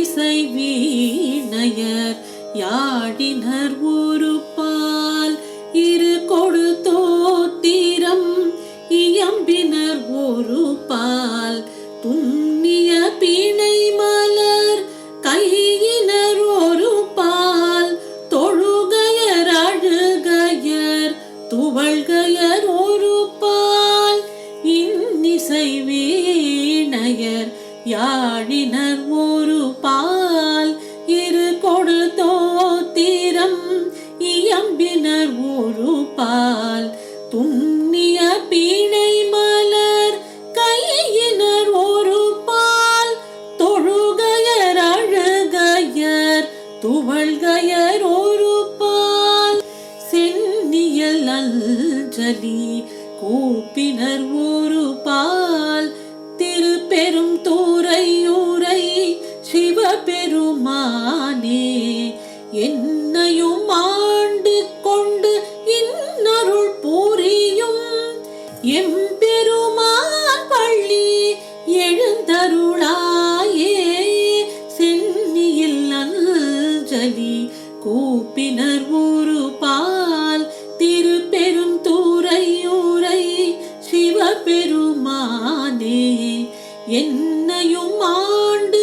இசை வீணையர் யாடினர் ஒரு பால் இரு கொடு தோத்திரம் இயம்பினர் ஒரு பால் துண்ணிய பிணை மலர் கையினர் ஒரு பால் தொழுகையர் அழுகையர் துவள்கையர் ஒரு பால் இன்னிசை வீணையர் யாழினர் ஓர் தும்பினர் ஒரு பால் துண்ணிய பீணை மலர் கையினர் ஒரு பால் தொழுகையர் அழுகையர் துவள்கையர் ஒரு பால் சென்னியல் அஞ்சலி கூப்பினர் ஒரு பால் திருப்பெரும் தூரையூரை சிவபெருமானே என் பெருமான் பள்ளி எழுந்தருளாயே. சென்னியில் அஞ்சலி கூப்பினர் ஊரு பால். திருப்பெரும் தூரையூரை சிவபெருமானே. என்னையும் ஆண்டு